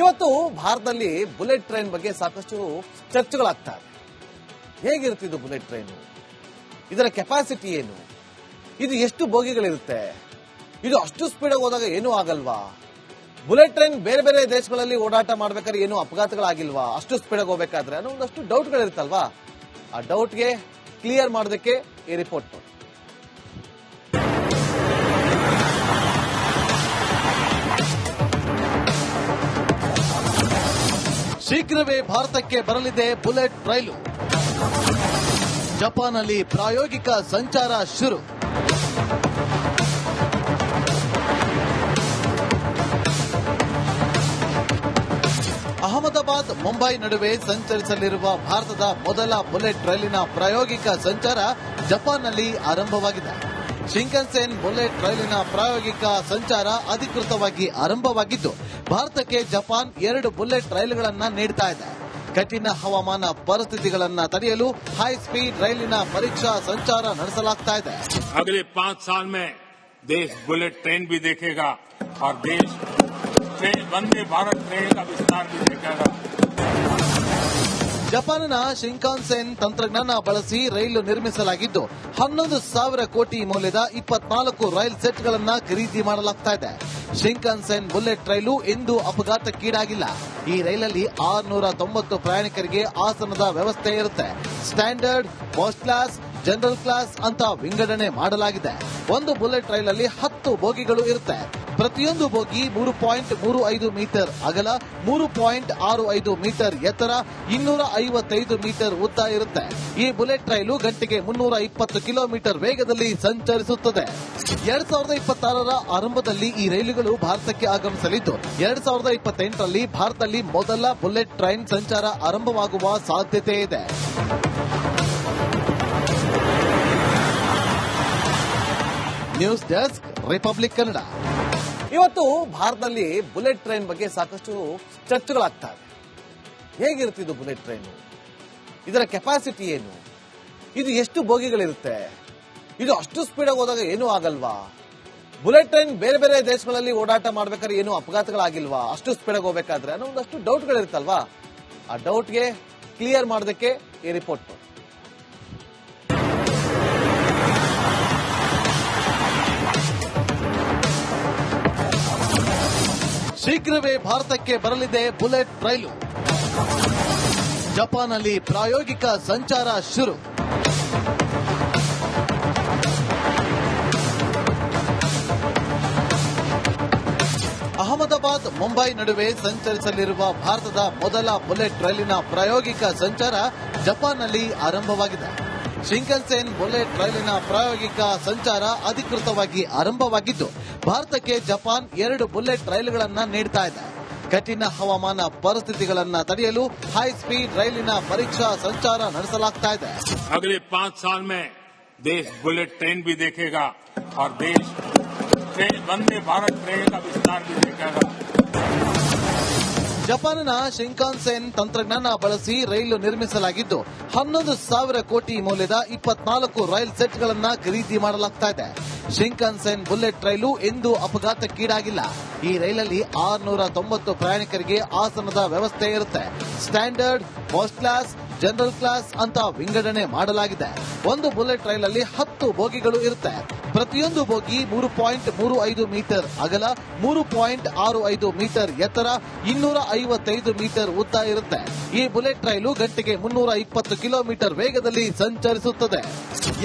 ಇವತ್ತು ಭಾರತದಲ್ಲಿ bullet train ಬಗ್ಗೆ ಸಾಕಷ್ಟು ಚರ್ಚೆಗಳಾಗ್ತಾ ಇದೆ ಹೇಗಿರುತ್ತೆ ಇದು ಬುಲೆಟ್ ಟ್ರೈನು? ಇದರ ಕೆಪಾಸಿಟಿ ಏನು? ಇದು ಎಷ್ಟು ಬೋಗಿಗಳಿರುತ್ತೆ? ಇದು ಅಷ್ಟು ಸ್ಪೀಡಾಗಿ ಹೋದಾಗ ಏನೂ ಆಗಲ್ವಾ? ಬುಲೆಟ್ ಟ್ರೈನ್ ಬೇರೆ ಬೇರೆ ದೇಶಗಳಲ್ಲಿ ಓಡಾಟ ಮಾಡ್ಬೇಕಾದ್ರೆ ಏನು ಅಪಘಾತಗಳಾಗಿಲ್ವಾ? ಅಷ್ಟು ಸ್ಪೀಡಾಗಿ ಹೋಗ್ಬೇಕಾದ್ರೆ ಅನ್ನೋ ಒಂದಷ್ಟು ಡೌಟ್ಗಳಿರುತ್ತಲ್ವಾ? ಆ ಡೌಟ್ಗೆ ಕ್ಲಿಯರ್ ಮಾಡೋದಕ್ಕೆ ಈ ರಿಪೋರ್ಟ್ ನೋಡಿ. ಶೀಘ್ರವೇ ಭಾರತಕ್ಕೆ ಬರಲಿದೆ ಬುಲೆಟ್ ರೈಲು. ಜಪಾನ್ನಲ್ಲಿ ಪ್ರಾಯೋಗಿಕ ಸಂಚಾರ ಶುರು. ಅಹಮದಾಬಾದ್, ಮುಂಬೈ ನಡುವೆ ಸಂಚರಿಸಲಿರುವ ಭಾರತದ ಮೊದಲ ಬುಲೆಟ್ ರೈಲಿನ ಪ್ರಾಯೋಗಿಕ ಸಂಚಾರ ಜಪಾನ್ನಲ್ಲಿ ಆರಂಭವಾಗಿದೆ. ಶಿಂಕನ್ಸೇನ್ ಬುಲೆಟ್ ರೈಲಿನ ಪ್ರಾಯೋಗಿಕ ಸಂಚಾರ ಅಧಿಕೃತವಾಗಿ ಆರಂಭವಾಗಿದ್ದು ಭಾರತಕ್ಕೆ ಜಪಾನ್ ಎರಡು ಬುಲೆಟ್ ರೈಲುಗಳನ್ನ ನೀಡ್ತಾ ಇದೆ ಕಠಿಣ ಹವಾಮಾನ ಪರಿಸ್ಥಿತಿಗಳನ್ನ ತಡೆಯಲು ಹೈ ಸ್ಪೀಡ್ ರೈಲಿನ ಪರೀಕ್ಷಾ ಸಂಚಾರ ನಡೆಸಲಾಗ್ತಾ ಇದೆ अगले पांच साल में देश बुलेट ट्रेन भी देखेगा और देश ट्रेन वंदे भारत ट्रेन का विस्तार भी देखेगा ಜಪಾನ್ನ ಶಿಂಕಾನ್ಸೆನ್ ತಂತ್ರಜ್ಞಾನ ಬಳಸಿ ರೈಲು ನಿರ್ಮಿಸಲಾಗಿದ್ದು, ಹನ್ನೊಂದು ಸಾವಿರ ಕೋಟಿ ಮೌಲ್ಯದ ಇಪ್ಪತ್ನಾಲ್ಕು ರೈಲ್ ಸೆಟ್ಗಳನ್ನು ಖರೀದಿ ಮಾಡಲಾಗ್ತಾ ಇದೆ. ಶಿಂಕಾನ್ಸೆನ್ ಬುಲೆಟ್ ರೈಲು ಎಂದೂ ಅಪಘಾತಕ್ಕೀಡಾಗಿಲ್ಲ. ಈ ರೈಲಲ್ಲಿ ಆರ್ನೂರ ತೊಂಬತ್ತು ಪ್ರಯಾಣಿಕರಿಗೆ ಆಸನದ ವ್ಯವಸ್ಥೆ ಇರುತ್ತೆ. Standard, first class, general class ಅಂತ ವಿಂಗಡಣೆ ಮಾಡಲಾಗಿದೆ. ಒಂದು ಬುಲೆಟ್ ರೈಲಲ್ಲಿ ಹತ್ತು ಬೋಗಿಗಳು ಇರುತ್ತೆ. ಪ್ರತಿಯೊಂದು ಬೋಗಿ ಮೂರು ಪಾಯಿಂಟ್ ಮೂರು ಐದು ಮೀಟರ್ ಅಗಲ ಮೂರು ಪಾಯಿಂಟ್ ಆರು ಐದು ಮೀಟರ್ ಎತ್ತರ ಇನ್ನೂರ ಐವತ್ತೈದು ಮೀಟರ್ ಉದ್ದ ಇರುತ್ತೆ. ಈ ಬುಲೆಟ್ ರೈಲು ಗಂಟೆಗೆ ಮುನ್ನೂರ ಇಪ್ಪತ್ತು ಕಿಲೋಮೀಟರ್ ವೇಗದಲ್ಲಿ ಸಂಚರಿಸುತ್ತದೆ. ಎರಡ್ ಸಾವಿರದ ಇಪ್ಪತ್ತಾರರ ಆರಂಭದಲ್ಲಿ ಈ ರೈಲುಗಳು ಭಾರತಕ್ಕೆ ಆಗಮಿಸಲಿದ್ದು, ಎರಡ್ ಸಾವಿರದ ಇಪ್ಪತ್ತೆಂಟರಲ್ಲಿ ಭಾರತದಲ್ಲಿ ಮೊದಲ ಬುಲೆಟ್ ಟ್ರೈನ್ ಸಂಚಾರ ಆರಂಭವಾಗುವ ಸಾಧ್ಯತೆ ಇದೆ. News desk republic Kannada. ಇವತ್ತು ಭಾರತದಲ್ಲಿ ಬುಲೆಟ್ ಟ್ರೈನ್ ಬಗ್ಗೆ ಸಾಕಷ್ಟು ಚರ್ಚೆಗಳಾಗ್ತಾ ಇದೆ. ಹೇಗಿರುತ್ತೆ ಇದು ಬುಲೆಟ್ ಟ್ರೈನು? ಇದರ ಕೆಪಾಸಿಟಿ ಏನು? ಇದು ಎಷ್ಟು ಬೋಗಿಗಳಿರುತ್ತೆ? ಇದು ಅಷ್ಟು ಸ್ಪೀಡಾಗಿ ಹೋದಾಗ ಏನೂ ಆಗಲ್ವಾ? ಬುಲೆಟ್ ಟ್ರೈನ್ ಬೇರೆ ಬೇರೆ ದೇಶಗಳಲ್ಲಿ ಓಡಾಟ ಮಾಡ್ಬೇಕಾದ್ರೆ ಏನು ಅಪಘಾತಗಳಾಗಿಲ್ವಾ? ಅಷ್ಟು ಸ್ಪೀಡಾಗಿ ಹೋಗ್ಬೇಕಾದ್ರೆ ಅನ್ನೋ ಒಂದಷ್ಟು ಡೌಟ್ಗಳಿರುತ್ತಲ್ವಾ? ಆ ಡೌಟ್ಗೆ ಕ್ಲಿಯರ್ ಮಾಡೋದಕ್ಕೆ ಈ ರಿಪೋರ್ಟ್. ಶೀಘ್ರವೇ ಭಾರತಕ್ಕೆ ಬರಲಿದೆ ಬುಲೆಟ್ ರೈಲು. ಜಪಾನ್ನಲ್ಲಿ ಪ್ರಾಯೋಗಿಕ ಸಂಚಾರ ಶುರು. ಅಹಮದಾಬಾದ್, ಮುಂಬೈ ನಡುವೆ ಸಂಚರಿಸಲಿರುವ ಭಾರತದ ಮೊದಲ ಬುಲೆಟ್ ರೈಲಿನ ಪ್ರಾಯೋಗಿಕ ಸಂಚಾರ ಜಪಾನ್ನಲ್ಲಿ ಆರಂಭವಾಗಿದೆ. ಶಿಂಕನ್ಸೇನ್ ಬುಲೆಟ್ ರೈಲಿನ ಪ್ರಾಯೋಗಿಕ ಸಂಚಾರ ಅಧಿಕೃತವಾಗಿ ಆರಂಭವಾಗಿದ್ದು ಭಾರತಕ್ಕೆ ಜಪಾನ್ ಎರಡು ಬುಲೆಟ್ ರೈಲುಗಳನ್ನ ನೀಡ್ತಾ ಇದೆ ಕಠಿಣ ಹವಾಮಾನ ಪರಿಸ್ಥಿತಿಗಳನ್ನ ತಡೆಯಲು ಹೈ ಸ್ಪೀಡ್ ರೈಲಿನ ಪರೀಕ್ಷಾ ಸಂಚಾರ ನಡೆಸಲಾಗ್ತಾ ಇದೆ अगले पांच साल में देश बुलेट ट्रेन भी देखेगा और देश ट्रेन वंदे भारत ट्रेन का विस्तार भी देखेगा ಜಪಾನ್ನ ಶಿಂಕಾನ್ಸೆನ್ ತಂತ್ರಜ್ಞಾನ ಬಳಸಿ ರೈಲು ನಿರ್ಮಿಸಲಾಗಿದ್ದು, ಹನ್ನೊಂದು ಸಾವಿರ ಕೋಟಿ ಮೌಲ್ಯದ ಇಪ್ಪತ್ನಾಲ್ಕು ರೈಲ್ ಸೆಟ್ಗಳನ್ನ ಖರೀದಿ ಮಾಡಲಾಗ್ತಾ ಇದೆ. ಶಿಂಕಾನ್ಸೆನ್ ಬುಲೆಟ್ ರೈಲು ಎಂದೂ ಅಪಘಾತಕ್ಕೀಡಾಗಿಲ್ಲ. ಈ ರೈಲಲ್ಲಿ ಆರ್ನೂರ ತೊಂಬತ್ತು ಪ್ರಯಾಣಿಕರಿಗೆ ಆಸನದ ವ್ಯವಸ್ಥೆ ಇರುತ್ತೆ. Standard, first class general class ಅಂತ ವಿಂಗಡಣೆ ಮಾಡಲಾಗಿದೆ. ಒಂದು ಬುಲೆಟ್ ರೈಲಲ್ಲಿ ಹತ್ತು ಬೋಗಿಗಳು ಇರುತ್ತೆ. ಪ್ರತಿಯೊಂದು ಬೋಗಿ ಮೂರು ಪಾಯಿಂಟ್ ಮೂರು ಐದು ಮೀಟರ್ ಅಗಲ, ಮೂರು ಪಾಯಿಂಟ್ ಆರು ಐದು ಮೀಟರ್ ಎತ್ತರ ಇನ್ನೂರ ಐವತ್ತೈದು ಮೀಟರ್ ಉದ್ದ ಇರುತ್ತೆ. ಈ ಬುಲೆಟ್ ರೈಲು ಗಂಟೆಗೆ ಮುನ್ನೂರ ಇಪ್ಪತ್ತು ಕಿಲೋಮೀಟರ್ ವೇಗದಲ್ಲಿ ಸಂಚರಿಸುತ್ತದೆ.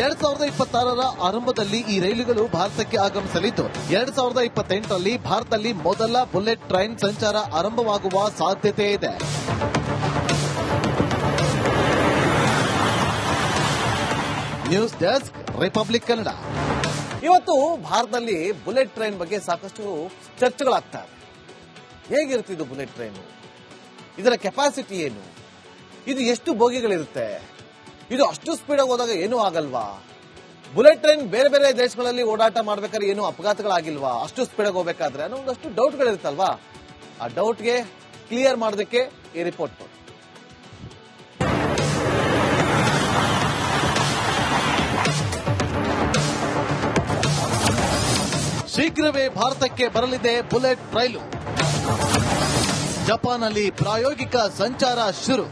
ಎರಡ್ ಸಾವಿರದ ಇಪ್ಪತ್ತಾರರ ಆರಂಭದಲ್ಲಿ ಈ ರೈಲುಗಳು ಭಾರತಕ್ಕೆ ಆಗಮಿಸಲಿದ್ದು, ಎರಡ್ ಸಾವಿರದ ಇಪ್ಪತ್ತೆಂಟರಲ್ಲಿ ಭಾರತದಲ್ಲಿ ಮೊದಲ ಬುಲೆಟ್ ಟ್ರೈನ್ ಸಂಚಾರ ಆರಂಭವಾಗುವ ಸಾಧ್ಯತೆ ಇದೆ. News desk, republic Kannada. ಇವತ್ತು ಭಾರತದಲ್ಲಿ ಬುಲೆಟ್ ಟ್ರೈನ್ ಬಗ್ಗೆ ಸಾಕಷ್ಟು ಚರ್ಚೆಗಳಾಗ್ತಾ ಇದು ಬುಲೆಟ್ ಟ್ರೈನು? ಇದರ ಕೆಪಾಸಿಟಿ ಏನು? ಇದು ಎಷ್ಟು ಬೋಗಿಗಳಿರುತ್ತೆ? ಇದು ಅಷ್ಟು ಸ್ಪೀಡಾಗಿ ಹೋದಾಗ ಏನೂ ಆಗಲ್ವಾ? ಬುಲೆಟ್ ಟ್ರೈನ್ ಬೇರೆ ಬೇರೆ ದೇಶಗಳಲ್ಲಿ ಓಡಾಟ ಮಾಡ್ಬೇಕಾದ್ರೆ ಏನು ಅಪಘಾತಗಳಾಗಿಲ್ವಾ? ಅಷ್ಟು ಸ್ಪೀಡಾಗಿ ಹೋಗ್ಬೇಕಾದ್ರೆ ಅನ್ನೋ ಒಂದಷ್ಟು ಡೌಟ್ಗಳಿರುತ್ತಲ್ವಾ ಆ ಡೌಟ್ಗೆ ಕ್ಲಿಯರ್ ಮಾಡೋದಕ್ಕೆ ಈ ರಿಪೋರ್ಟ್ ಶೀಘ್ರವೇ ಭಾರತಕ್ಕೆ ಬರಲಿದೆ ಬುಲೆಟ್ ರೈಲು. ಜಪಾನ್ನಲ್ಲಿ ಪ್ರಾಯೋಗಿಕ ಸಂಚಾರ ಶುರು.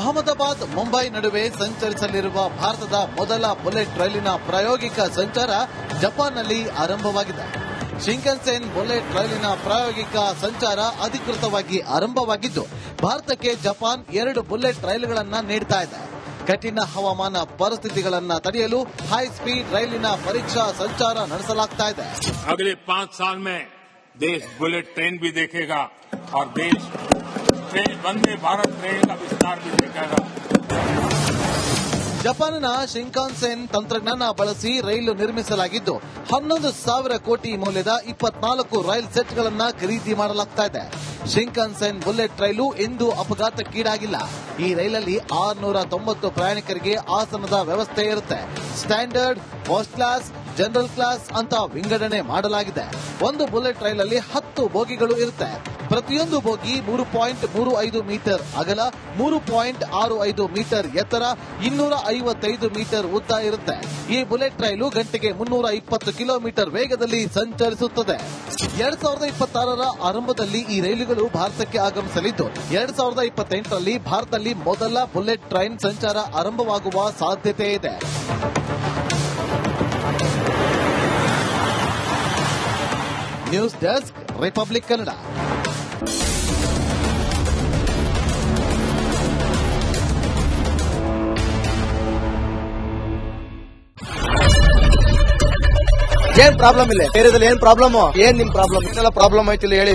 ಅಹಮದಾಬಾದ್, ಮುಂಬೈ ನಡುವೆ ಸಂಚರಿಸಲಿರುವ ಭಾರತದ ಮೊದಲ ಬುಲೆಟ್ ರೈಲಿನ ಪ್ರಾಯೋಗಿಕ ಸಂಚಾರ ಜಪಾನ್ನಲ್ಲಿ ಆರಂಭವಾಗಿದೆ. ಶಿಂಕನ್ಸೆನ್ ಬುಲೆಟ್ ರೈಲಿನ ಪ್ರಾಯೋಗಿಕ ಸಂಚಾರ ಅಧಿಕೃತವಾಗಿ ಆರಂಭವಾಗಿದ್ದು ಭಾರತಕ್ಕೆ ಜಪಾನ್ ಎರಡು ಬುಲೆಟ್ ರೈಲುಗಳನ್ನ ನೀಡ್ತಾ ಇದೆ ಕಠಿಣ ಹವಾಮಾನ ಪರಿಸ್ಥಿತಿಗಳನ್ನ ತಡೆಯಲು ಹೈ ಸ್ಪೀಡ್ ರೈಲಿನ ಪರೀಕ್ಷಾ ಸಂಚಾರ ನಡೆಸಲಾಗ್ತಾ ಇದೆ अगले पांच साल में देश बुलेट ट्रेन भी देखेगा और देश ट्रेन वंदे भारत ट्रेन का विस्तार भी देखेगा ಜಪಾನ್ನ ಶಿಂಕಾನ್ಸೆನ್ ತಂತ್ರಜ್ಞಾನ ಬಳಸಿ ರೈಲು ನಿರ್ಮಿಸಲಾಗಿದ್ದು, ಹನ್ನೊಂದು ಸಾವಿರ ಕೋಟಿ ಮೌಲ್ಯದ ಇಪ್ಪತ್ನಾಲ್ಕು ರೈಲ್ ಸೆಟ್ಗಳನ್ನು ಖರೀದಿ ಮಾಡಲಾಗ್ತಾ ಇದೆ. ಶಿಂಕಾನ್ಸೆನ್ ಬುಲೆಟ್ ರೈಲು ಎಂದೂ ಅಪಘಾತಕ್ಕೀಡಾಗಿಲ್ಲ. ಈ ರೈಲಲ್ಲಿ ಆರ್ನೂರ ತೊಂಬತ್ತು ಪ್ರಯಾಣಿಕರಿಗೆ ಆಸನದ ವ್ಯವಸ್ಥೆ ಇರುತ್ತೆ. Standard, first class, general class ಅಂತ ವಿಂಗಡಣೆ ಮಾಡಲಾಗಿದೆ. ಒಂದು ಬುಲೆಟ್ ರೈಲಲ್ಲಿ ಹತ್ತು ಬೋಗಿಗಳು ಇರುತ್ತೆ. ಪ್ರತಿಯೊಂದು ಬೋಗಿ ಮೂರು ಪಾಯಿಂಟ್ ಮೂರು ಐದು ಮೀಟರ್ ಅಗಲ ಮೂರು ಪಾಯಿಂಟ್ ಆರು ಐದು ಮೀಟರ್ ಎತ್ತರ ಇನ್ನೂರ ಐವತ್ತೈದು ಮೀಟರ್ ಉದ್ದ ಇರುತ್ತೆ. ಈ ಬುಲೆಟ್ ರೈಲು ಗಂಟೆಗೆ ಮುನ್ನೂರ ಇಪ್ಪತ್ತು ಕಿಲೋಮೀಟರ್ ವೇಗದಲ್ಲಿ ಸಂಚರಿಸುತ್ತದೆ. ಎರಡ್ ಸಾವಿರದ ಇಪ್ಪತ್ತಾರರ ಆರಂಭದಲ್ಲಿ ಈ ರೈಲುಗಳು ಭಾರತಕ್ಕೆ ಆಗಮಿಸಲಿದ್ದು, ಎರಡ್ ಸಾವಿರದ ಇಪ್ಪತ್ತೆಂಟರಲ್ಲಿ ಭಾರತದಲ್ಲಿ ಮೊದಲ ಬುಲೆಟ್ ಟ್ರೈನ್ ಸಂಚಾರ ಆರಂಭವಾಗುವ ಸಾಧ್ಯತೆ ಇದೆ. News desk, republic Kannada. ಏನ್ ಪ್ರಾಬ್ಲಮ್ ಇಲ್ಲ. ಏರಿಯಾದಲ್ಲಿ ಏನ್ ಪ್ರಾಬ್ಲಮ್ ಏನ್ ನಿಮ್ ಪ್ರಾಬ್ಲಮ್ ಇದೆಲ್ಲ ಪ್ರಾಬ್ಲಮ್ ಆಯ್ತಿಲ್ಲ ಹೇಳಿ.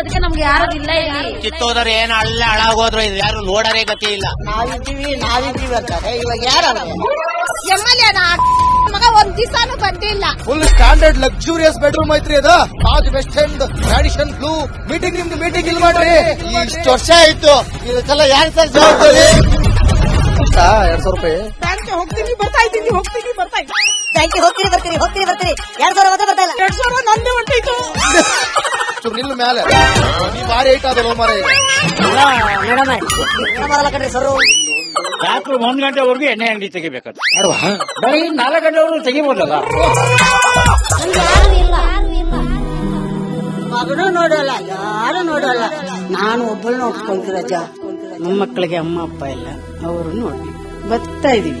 ಹೇಳೋದಕ್ಕೆ ನಮ್ಗೆ ಯಾರು ಇಲ್ಲ ಇಲ್ಲಿ. ಕಿತ್ತೋದ್ರೆ ಏನ್ ಅಲ್ಲ ಹಾಳಾಗೋದ್ರು ಇದು ಯಾರು ನೋಡರೇ ಗತಿ ಇಲ್ಲ. ನಾವಿದ್ದೀವಿ ನಾವಿದ್ದೀವಿ ಅಂತಾರೆ. ಇವಾಗ ಯಾರು ಎಂ ಎಲ್ ಎ ಮಗ ಒಂದ್ ದಿವಸಾನು ಬಂದಿಲ್ಲ ಫುಲ್ ಸ್ಟ್ಯಾಂಡರ್ಡ್ ಲಕ್ಸುರಿಯಸ್ ಬೆಡ್ರೂಮ್ ಐತ್ರಿ ಅದ. Taj west end tradition blue meeting ನಿಮ್ದು ಮೀಟಿಂಗ್ ಇಲ್ಲಿ ಮಾಡ್ರಿ. ಇಷ್ಟು ವರ್ಷ ಆಯ್ತು. ಇದಕ್ಕೆಲ್ಲ ಯಾರು ಸರ್ ಜವಾಬ್ದಾರಿ? ಎರಡ್ ಸಾವಿರ ರೂಪಾಯಿ. ಬ್ಯಾಂಕ್ ಹೋಗ್ತೀನಿ ಬರ್ತಾ ಇದ್ದೀನಿ ಹೋಗ್ತೀನಿ ಬರ್ತಾ ಇದ್ದೀನಿ. ಬ್ಯಾಂಕಿಗೆ ಹೋಗ್ತೀರಿ ಬರ್ತೀರಿ ಹೋಗ್ತೀರಿ ಬರ್ತೀರಿ. ಎರಡ್ ಸಾವಿರ ಮಾತ್ರ ಬರ್ತಾ ಇಲ್ಲ. ಎರಡ್ ಸಾವಿರ ನಂದೇ ಹೊಂಟೈತು ಚೂರು ನಿಲ್ಲು ಮೇಲೆ ನೀ ಭಾರಿ ಐಟ್ ಅದಲ್ಲ ಮಾರ ಮೇಡಮ್ ಬರಲ್ಲ ಕಣ್ರಿ ಸರ್. ರಾತ್ರಿ ಒಂದ್ ಗಂಟೆವರೆಗೂ ಎಣ್ಣೆ ಅಂಗಡಿ ತೆಗಿಬೇಕಂತ? ಬರೀ ನಾಲ್ಕು ಗಂಟೆವರೆಗೂ ತೆಗಿಬೋದಲ್ಲ? ಮಗನು ನೋಡಲ್ಲ ಯಾರು ನೋಡಲ್ಲ. ನಾನು ಒಬ್ಬಳು ನೋಡ್ಕೊಂತೀನಿ ರಜ ನಮ್ಮ ಮಕ್ಕಳಿಗೆ ಅಮ್ಮ ಅಪ್ಪ ಇಲ್ಲ ಅವರು ನೋಡಿ ಬರ್ತಾ ಇದೀವಿ.